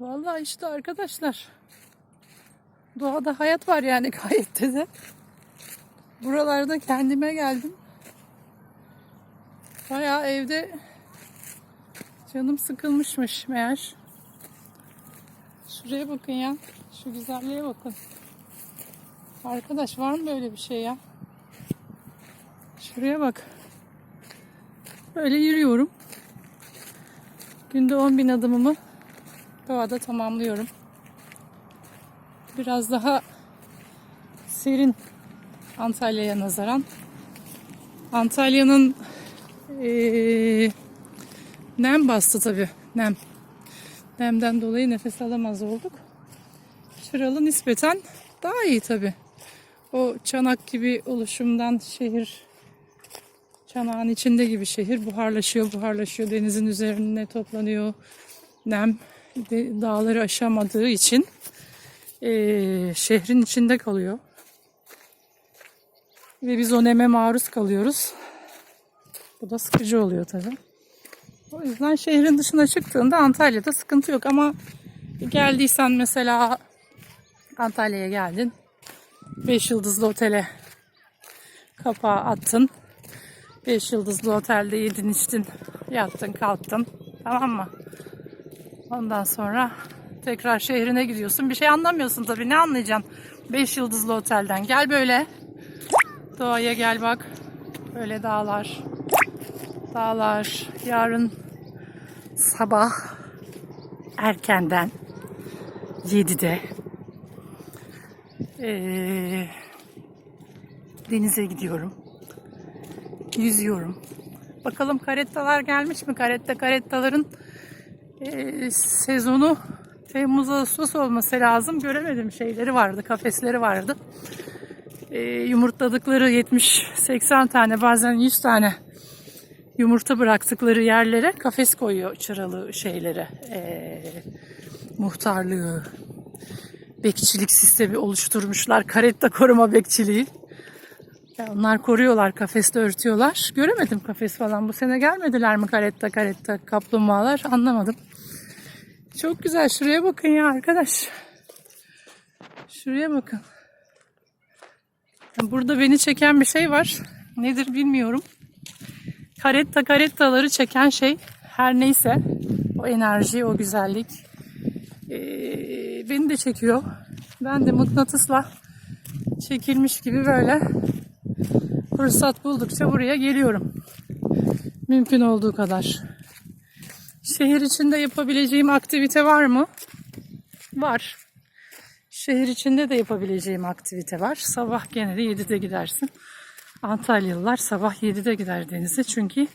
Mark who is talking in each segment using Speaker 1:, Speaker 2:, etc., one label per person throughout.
Speaker 1: Vallahi işte arkadaşlar. Doğada hayat var yani gayet de. Buralarda kendime geldim. Bayağı evde canım sıkılmışmış meğer. Şuraya bakın ya. Şu güzelliğe bakın. Arkadaş var mı böyle bir şey ya? Şuraya bak. Böyle yürüyorum. Günde 10 bin adımımı doğada tamamlıyorum. Biraz daha serin Antalya'ya nazaran. Antalya'nın eee, nem bastı tabii. Nem. Nemden dolayı nefes alamaz olduk. Çıralı nispeten daha iyi tabii. O çanak gibi oluşumdan şehir çanağın içinde gibi şehir buharlaşıyor, buharlaşıyor. Denizin üzerine toplanıyor. Nem dağları aşamadığı için eee, şehrin içinde kalıyor. Ve biz o neme maruz kalıyoruz. Bu da sıkıcı oluyor tabii. O yüzden şehrin dışına çıktığında Antalya'da sıkıntı yok ama geldiysen mesela Antalya'ya geldin. 5 yıldızlı otele kapağı attın. 5 yıldızlı otelde yedin içtin, yattın, kalktın. Tamam mı? Ondan sonra tekrar şehrine gidiyorsun. Bir şey anlamıyorsun tabii. Ne anlayacaksın? 5 yıldızlı otelden. Gel böyle. Doğaya gel bak. Böyle dağlar. Dağlar. Yarın sabah erkenden 7'de eee, denize gidiyorum. Yüzüyorum. Bakalım karettalar gelmiş mi? Karetta karettaların eee, sezonu Temmuz Ağustos olması lazım. Göremedim şeyleri vardı, kafesleri vardı. Eee, yumurtladıkları 70-80 tane bazen 100 tane yumurta bıraktıkları yerlere kafes koyuyor çıralı şeylere. Eee, muhtarlığı, bekçilik sistemi oluşturmuşlar. Karetta koruma bekçiliği. Onlar koruyorlar, kafeste örtüyorlar. Göremedim kafes falan. Bu sene gelmediler mi karetta karetta kaplumbağalar? Anlamadım. Çok güzel. Şuraya bakın ya arkadaş. Şuraya bakın. Burada beni çeken bir şey var. Nedir bilmiyorum. Karetta karettaları çeken şey her neyse o enerji, o güzellik ee, beni de çekiyor. Ben de mıknatısla çekilmiş gibi böyle fırsat buldukça buraya geliyorum. Mümkün olduğu kadar. Şehir içinde yapabileceğim aktivite var mı? Var. Şehir içinde de yapabileceğim aktivite var. Sabah gene de 7'de gidersin. Antalyalılar sabah 7'de gider denize. Çünkü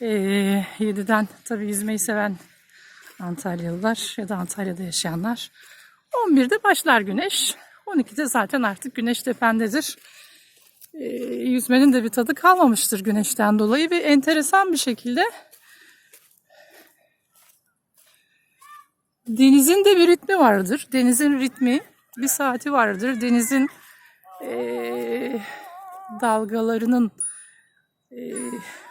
Speaker 1: eee 7'den tabii yüzmeyi seven Antalyalılar ya da Antalya'da yaşayanlar 11'de başlar güneş. 12'de zaten artık güneş tependedir. Eee, yüzmenin de bir tadı kalmamıştır güneşten dolayı ve enteresan bir şekilde denizin de bir ritmi vardır. Denizin ritmi bir saati vardır. Denizin eee, dalgalarının eee,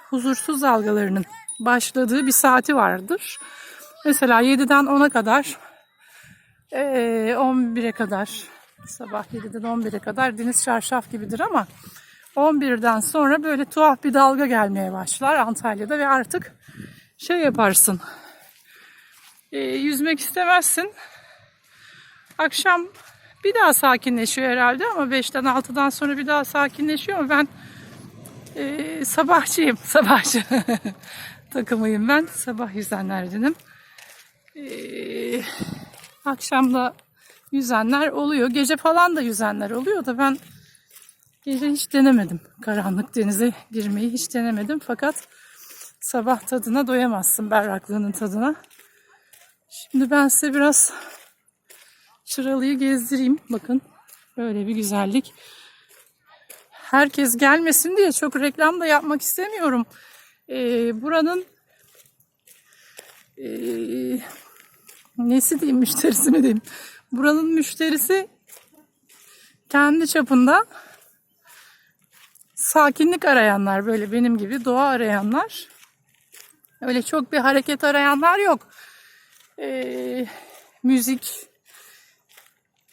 Speaker 1: huzursuz dalgalarının başladığı bir saati vardır. Mesela 7'den 10'a kadar eee, 11'e kadar sabah 7'den 11'e kadar deniz çarşaf gibidir ama 11'den sonra böyle tuhaf bir dalga gelmeye başlar Antalya'da ve artık şey yaparsın eee, yüzmek istemezsin. Akşam bir daha sakinleşiyor herhalde ama 5'ten 6'dan sonra bir daha sakinleşiyor ama ben eee, sabahçıyım. Sabahçı takımıyım ben. Sabah yüzenlerdenim. Eee akşamda yüzenler oluyor. Gece falan da yüzenler oluyor da ben gece hiç denemedim. Karanlık denize girmeyi hiç denemedim. Fakat sabah tadına doyamazsın berraklığının tadına. Şimdi ben size biraz Çıralı'yı gezdireyim. Bakın böyle bir güzellik. Herkes gelmesin diye çok reklam da yapmak istemiyorum. Ee, buranın ee, nesi diyeyim müşterisi mi diyeyim. Buranın müşterisi kendi çapında sakinlik arayanlar böyle benim gibi doğa arayanlar. Öyle çok bir hareket arayanlar yok. Ee, müzik,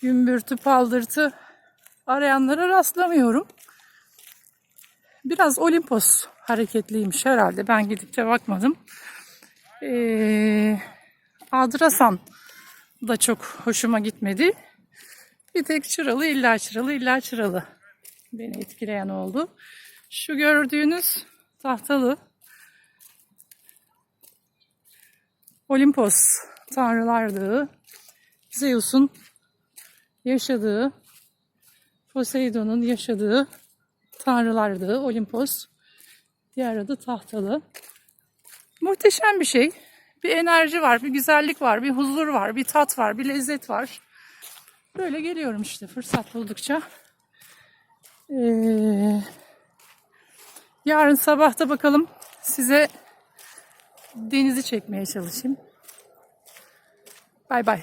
Speaker 1: gümbürtü, paldırtı arayanlara rastlamıyorum. Biraz Olimpos hareketliymiş herhalde. Ben gidip bakmadım. Ee, Adrasan da çok hoşuma gitmedi. Bir tek çıralı illa çıralı illa çıralı beni etkileyen oldu. Şu gördüğünüz tahtalı Olimpos Tanrılar Dağı Zeus'un yaşadığı Poseidon'un yaşadığı Tanrılar Dağı Olimpos diğer adı Tahtalı. Muhteşem bir şey. Bir enerji var, bir güzellik var, bir huzur var, bir tat var, bir lezzet var. Böyle geliyorum işte fırsat buldukça. Ee, yarın sabah da bakalım size denizi çekmeye çalışayım. Bye bye.